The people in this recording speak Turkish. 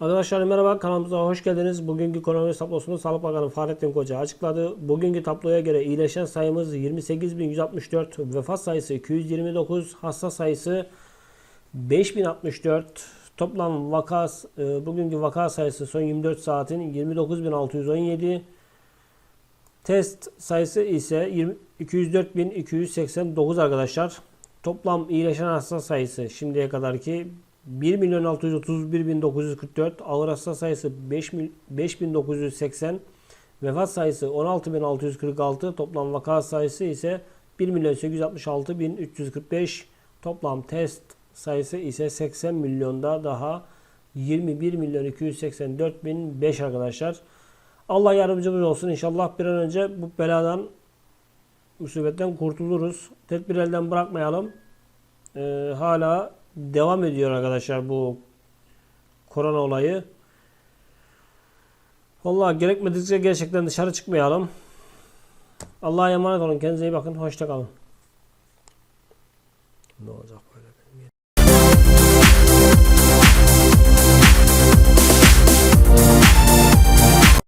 Arkadaşlar merhaba kanalımıza hoş geldiniz. Bugünkü koronavirüs tablosunu Sağlık Bakanı Fahrettin Koca açıkladı. Bugünkü tabloya göre iyileşen sayımız 28.164, vefat sayısı 229, hasta sayısı 5064. Toplam vaka e, bugünkü vaka sayısı son 24 saatin 29.617. Test sayısı ise 20 204.289 arkadaşlar. Toplam iyileşen hasta sayısı şimdiye kadarki 1.631.944 ağır hasta sayısı 5 mil- 5.980 vefat sayısı 16.646 toplam vaka sayısı ise 1.866.345 toplam test sayısı ise 80 milyonda daha 21 milyon 284 bin 5 arkadaşlar. Allah yardımcımız olsun inşallah bir an önce bu beladan musibetten kurtuluruz. Tedbir elden bırakmayalım. Ee, hala devam ediyor arkadaşlar bu korona olayı. Vallahi gerekmedikçe gerçekten dışarı çıkmayalım. Allah'a emanet olun. Kendinize iyi bakın. Hoşça kalın. Ne olacak?